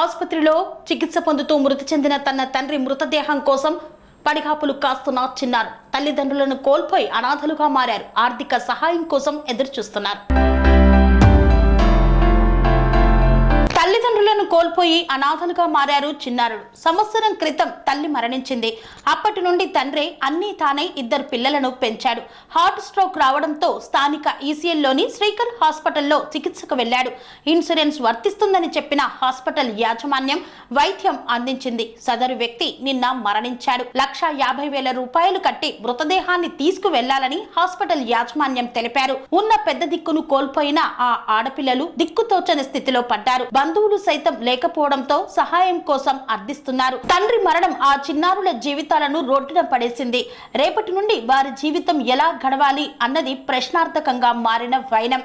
ఆసుపత్రిలో చికిత్స పొందుతూ మృతి చెందిన తన తండ్రి మృతదేహం కోసం పడిగాపులు కాస్తున్న చిన్నారు తల్లిదండ్రులను కోల్పోయి అనాథలుగా మారారు. ఆర్థిక సహాయం కోసం ఎదురు తల్లిదండ్రులను కోల్పోయి అనాథలుగా మారారు చిన్నారుడు. సంవత్సరం క్రితం తల్లి మరణించింది. అప్పటి నుండి తండ్రి అన్నీ తానై ఇద్దరు పిల్లలను పెంచాడు. హార్ట్ స్ట్రోక్ రావడంతో స్థానిక ఈసీఎల్లోని శ్రీకర్ హాస్పిటల్లో చికిత్సకు వెళ్ళాడు ఇన్సూరెన్స్ వర్తిస్తుందని చెప్పిన హాస్పిటల్ యాజమాన్యం వైద్యం అందించింది. సదరు వ్యక్తి నిన్న మరణించాడు. లక్ష యాభై వేల రూపాయలు కట్టి మృతదేహాన్ని తీసుకు వెళ్ళాలని హాస్పిటల్ యాజమాన్యం తెలిపారు. ఉన్న పెద్ద దిక్కును కోల్పోయిన ఆ ఆడపిల్లలు దిక్కుతోచని స్థితిలో పడ్డారు. బంధువులు సైతం లేకపోవడంతో సహాయం కోసం అర్థిస్తున్నారు. తండ్రి మరణం ఆ చిన్నారుల జీవితాలను రోడ్డున పడేసింది. రేపటి నుండి వారి జీవితం ఎలా గడవాలి అన్నది ప్రశ్నార్థకంగా మారిన వైనం.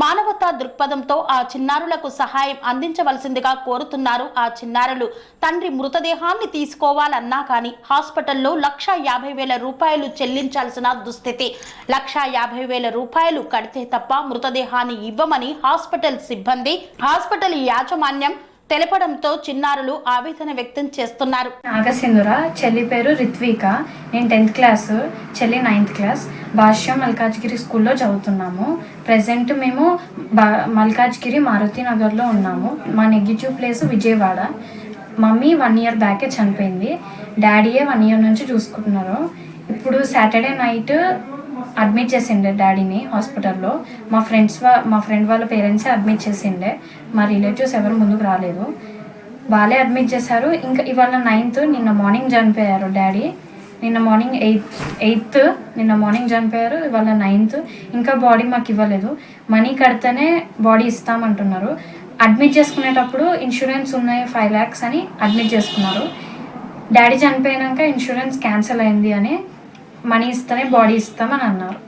మానవతా దృక్పథంతో ఆ చిన్నారులకు సహాయం అందించవలసిందిగా కోరుతున్నారు ఆ చిన్నారులు. తండ్రి మృతదేహాన్ని తీసుకోవాలన్నా కానీ హాస్పిటల్లో లక్ష యాభై వేల రూపాయలు చెల్లించాల్సిన దుస్థితి. లక్ష యాభై వేల రూపాయలు కడితే తప్ప మృతదేహాన్ని ఇవ్వమని హాస్పిటల్ సిబ్బంది హాస్పిటల్ యాజమాన్యం తెలపడంతో చిన్నారులు ఆవేదన వ్యక్తం చేస్తున్నారు. నాగసింధుర చెల్లి పేరు రిత్విక. నేను టెన్త్ క్లాస్ చెల్లి నైన్త్ క్లాస్. భాష్యం మల్కాజ్గిరి స్కూల్లో చదువుతున్నాము. ప్రజెంట్ మేము మల్కాజ్గిరి మారుతి నగర్లో ఉన్నాము. మా negative place Vijayawada. Mummy one year బ్యాకే చనిపోయింది. డాడీయే వన్ ఇయర్ నుంచి చూసుకుంటున్నారు. ఇప్పుడు సాటర్డే నైట్ అడ్మిట్ చేసిండే డాడీని హాస్పిటల్లో మా ఫ్రెండ్స్ వా మా ఫ్రెండ్ వాళ్ళ పేరెంట్సే అడ్మిట్ చేసిండే. మా రిలేటివ్స్ ఎవరు ముందుకు రాలేదు. వాళ్ళే అడ్మిట్ చేశారు. ఇంకా ఇవాళ నైన్త్ నిన్న మార్నింగ్ చనిపోయారు డాడీ నిన్న మార్నింగ్ ఎయిత్ ఎయిత్ నిన్న మార్నింగ్ చనిపోయారు. ఇవాళ నైన్త్ ఇంకా బాడీ మాకు ఇవ్వలేదు. మనీ కడితేనే బాడీ ఇస్తామంటున్నారు. అడ్మిట్ చేసుకునేటప్పుడు ఇన్సూరెన్స్ ఉన్నాయి ఫైవ్ ల్యాక్స్ అని అడ్మిట్ చేసుకున్నారు. డాడీ చనిపోయాక ఇన్సూరెన్స్ క్యాన్సిల్ అయింది అని మనీ ఇస్తానే బాడీ ఇస్తామని అన్నారు.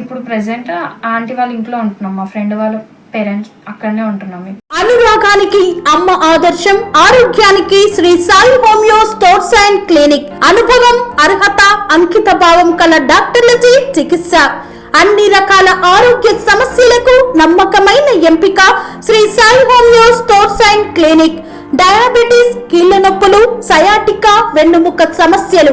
ఇప్పుడు ప్రెసెంట్ ఆంటీ వాళ్ళ ఇంట్లో ఉంటున్నాం మా ఫ్రెండ్ వాళ్ళ పేరెంట్స్ అక్కడనే ఉంటున్నాం అనురాగానికి అమ్మ ఆదర్శం ఆరోగ్యానికి Shri Sai homeo stores and clinic. అనుభవం అర్హత అంకిత భావం కల డాక్టర్లచే చికిత్స. అన్ని రకాల ఆరోగ్య సమస్యలకు నమ్మకమైన ఎంపిక Shri Sai homeo stores and clinic. Diabetes కీళ్ళ నొప్పులు సయాటికా వెన్నుముక సమస్యలు